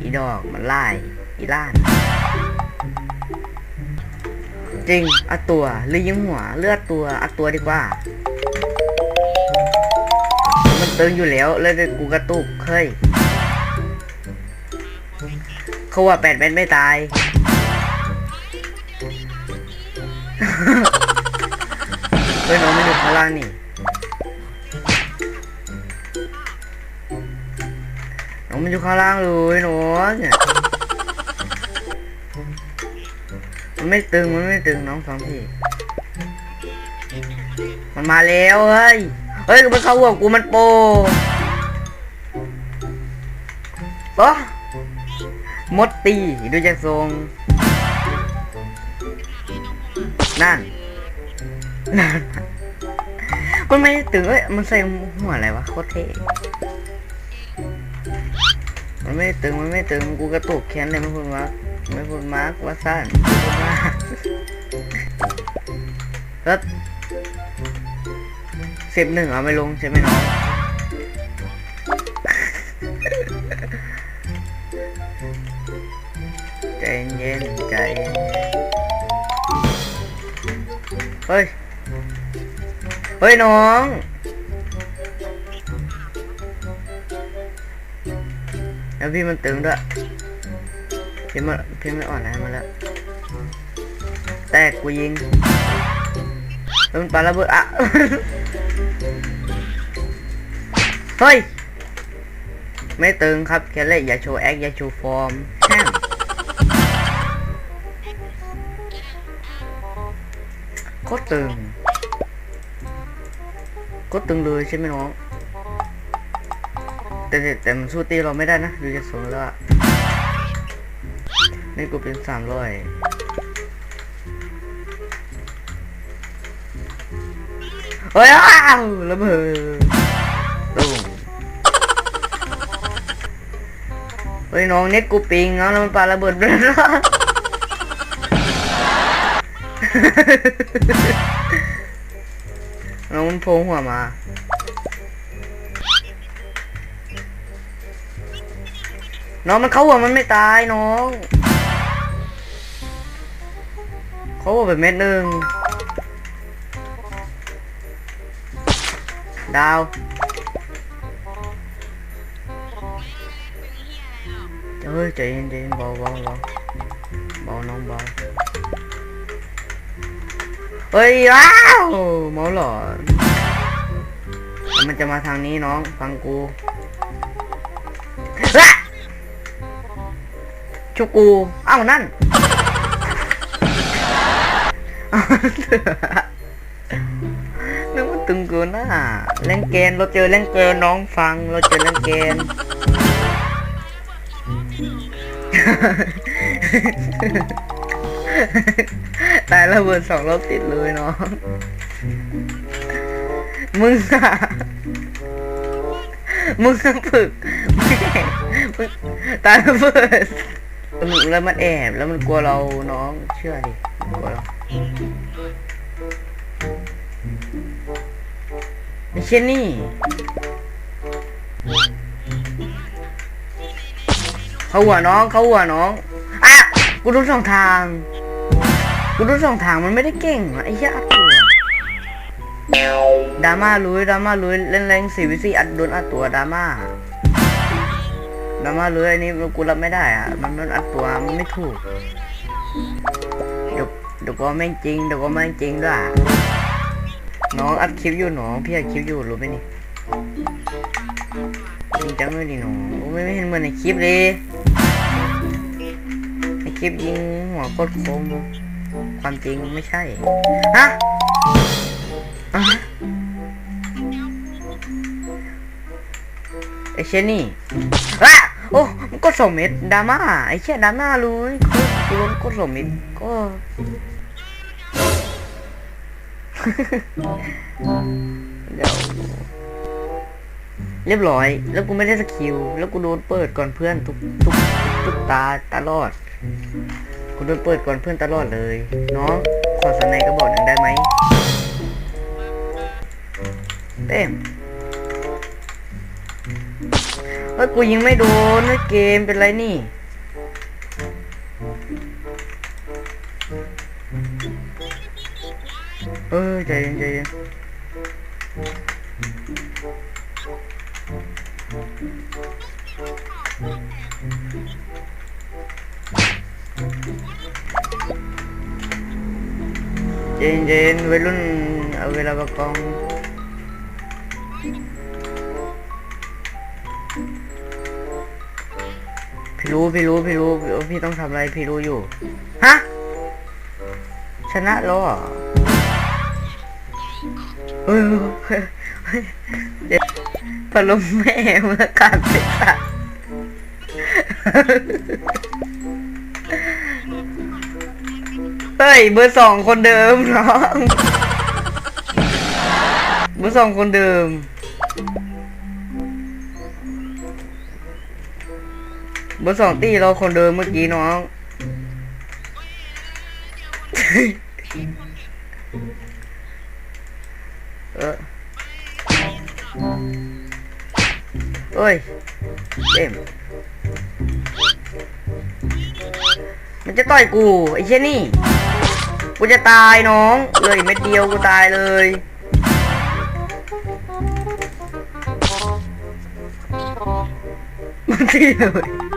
อีดอกมันไล่อีล่านจริงเอาตัวหรือยิงหัวเลือดตัวเอาตัวดีกว่า มันตึงอยู่แล้วแล้วเดี๋ยกูกระตุกเฮ้ยเขาว่าแปดแมนไม่ตายเฮ้ยน้องไม่อยู่ข้างล่างนี่ มันอยู่ข้างล่างเลยน้องเนี่ยมันไม่ตึงมันไม่ตึงน้องฟังพี่ มันมาแล้วเฮ้ย เฮ้ยมันเข้าหัวกูมันโปปะมดตีดูจากทรง นั่น นั่น มันไม่ตึงเอ้ย มันใส่หัวอะไรวะโคตรเท่ มันไม่ตึงมันไม่ตึงกูกระตุกแขนเลยไม่พูดมาร์กไม่พูดมาร์กว่าสั้นแล้วสิบหนึ่งเอาไม่ลงใช่ไหมน้องใจเย็นใจเฮ้ย เฮ้ยน้อง แล้วพี่มันตึงด้วยพี่มันพี่มันอ่อนแรงมาแล้ว แตกกูยิงแล้วมันปาระเบิดอะเฮ้ย ไม่ตึงครับแค่เล่อย่าโชว์แอคอย่าโชว์ฟอร์มแช่มโคตรตึงโคตรตึงเลยใช่ไหมน้อง แต่แต่มันสู้ตีเราไม่ได้นะดูจากทรงแล้วอะนี่กูเป็นสามร้อยเฮ้ยอ้าวระเบิดตุ้มเฮ้ยน้องเน็ตกูปิงเอาแล้วมันปาระเบิดด้วยนะน้องมันโผล่หัวมา น้องมันเขาหัวมันไม่ตายน้องเขาหัวแบบเม็ดหนึ่งดาวเฮ้ยใจเย็นใจเย็นเบาเบาเบาเบาน้องเบาเฮ้ยว้าวเมาหลอดมันจะมาทางนี้น้องฟังกูอะ ชุกกู เอ้านั่น นึกว่าตึงเกินน่ะเล่นเกมเราเจอเล่นเกมน้องฟัง เราเจอเล่นเกมตายระเบิดสองรอบติดเลยน้องมึงอะมึงต้อะฝึกแม่มึงตายระเบิด แล้วมันแอบแล้วมันกลัวเราน้องเชื่อดิมันกลัวเราไอ้เช่นนี่เขาหัวน้องเขาหัวน้องอะกูรู้สองทางกูรู้สองทางมันไม่ได้เก่งไอ้เหี้ยอัดตัวดราม่าลุยดราม่าลุยเล่นแรงสี่วิสี่อัดโดนอัดตัวดราม่า ดราม่าลุยอันนี้กูรับไม่ได้อะมันมันอัดตัวมันไม่ถูกเดี๋ยวเดี๋ยวก็แม่จริงเดี๋ยวก็แม่จริงด้วยน้องอัดคลิปอยู่น้องพี่อัดคลิปอยู่รู้ไหมนี่จริงจังเลยดิน้องไม่ไม่เห็นเหมือนในคลิปเลยในคลิปยิงหัวโคตรคมความจริงไม่ใช่ฮะอะไอเชนี่อะ โอ้มันก็สมเม็ดดราม่าไอเชี่ยดราม่าเลยกูโดนก็สมเม็ดก็เดี๋ยวเรียบร้อย แล้วกูไม่ได้สกิล แล้วกูโดนเปิดก่อนเพื่อนทุกทุกทุกตาตลอด กูโดนเปิดก่อนเพื่อนตลอดเลยเน้องขอสไนก็บอกหนึ่งได้ไหมเต้ม ฮ้ยกูยิงไม่โดนเฮ้ยเกมเป็นไรนี่ เออใจเย็นใจเย็นใจเย็นเย็นวัยรุ่นเอาเวลาประกอง รู้พี่รู้พี่รู้พี่รู้พี่ต้องทำอะไรพี่รู้อยู่ ฮะ ชนะแล้วเหรอเฮ้ยเดี๋ยวพลมแม่เมื่อการเสร็จสัตว์เฮ้ยเบอร์สองคนเดิมน้องเบอร์สองคนเดิม เบอร์สองตีเราคนเดิมเมื่อกี้น้อง เออเอ้ยเต็มมันจะต่อยกูไอ้เช่นนี่กูจะตายน้องเลยเม็ดเดียวกูตายเลยมันที่เลย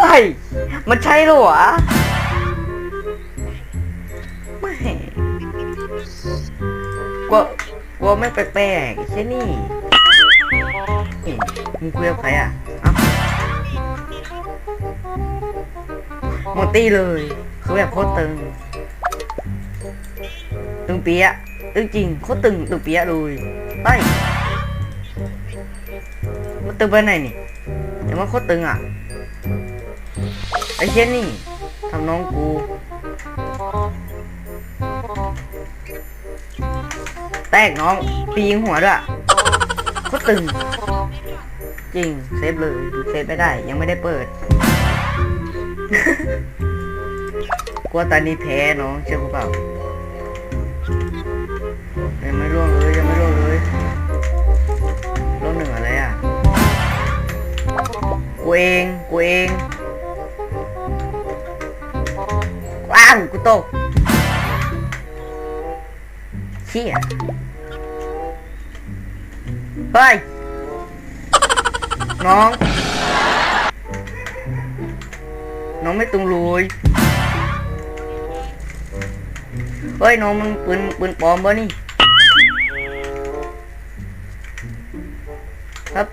ไอ้ยมันใช่หรอวะไม่กลัวกลัวไม่แปลกๆใช่นี่นี่มึงคุยกับใครอะเอ้าหมดตี้เลยคือแบบโคตรตึง ตึงเปียะตึงจริงโคตรตึงตึงเปียะเลยไปมันตึงไปไหนนี่แต่ว่าโคตรตึงอะ ไอ้เช่นนี่ทำน้องกูแตกน้องปีงหัวด้วยโคตรตึง จริง เซฟเลยเซฟไม่ได้ ยังไม่ได้เปิด กลัวตอนนี้แพ้น้องเชื่อเปล่ายังไม่ร่วงเลยยังไม่ร่วงเลยร่วงหนึ่งอะไรอะกูเองกูเอง ว้าวกูตกเชี่ยเฮ้ยน้อง น้องไม่ตรงรูยเฮ้ยน้องมันปืนปืนปลอมบ่นี่ครับ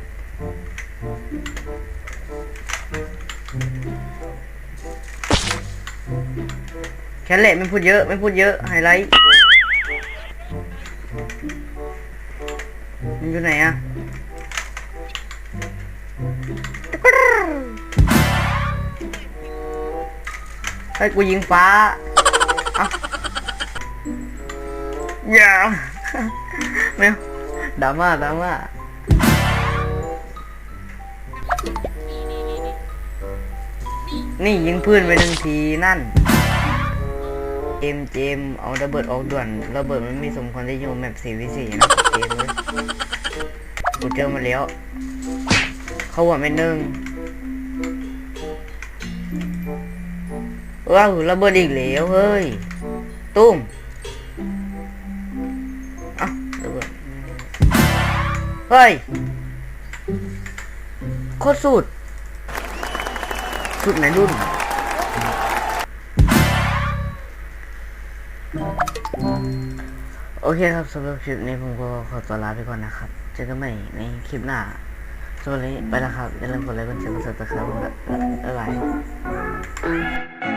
แค่เละไม่พูดเยอะไม่พูดเยอะไฮไลท์มันอยู่ไหนอะให้กูยิงฟ้าเอ้าอย่าไม่เอาดราม่าดราม่านี่ยิงพื้นไปหนึ่งทีนั่น เจมเจมเอาระเบิดออกด่วนระเบิดมันไม่สมควรจะอยู่แมปสี่วิสี่นะเจมเลยกูเจอมาแล้ว เขาว่าไม่นึ่งว้าวระเบิดอีกแล้วเฮ้ย ตุ้มอะระเบิดเฮ้ยโคตรสุดสุดไหนรุ่น โอเคครับสำหรับคลิปนี้ผมก็ขอตัวลาไปก่อนนะครับ เจอกันใหม่ในคลิปหน้าสวัสดีไปแล้วครับอย่าลืมกดไลค์กดแชร์กดซับสไครป์ผมด้วยบ๊ายบาย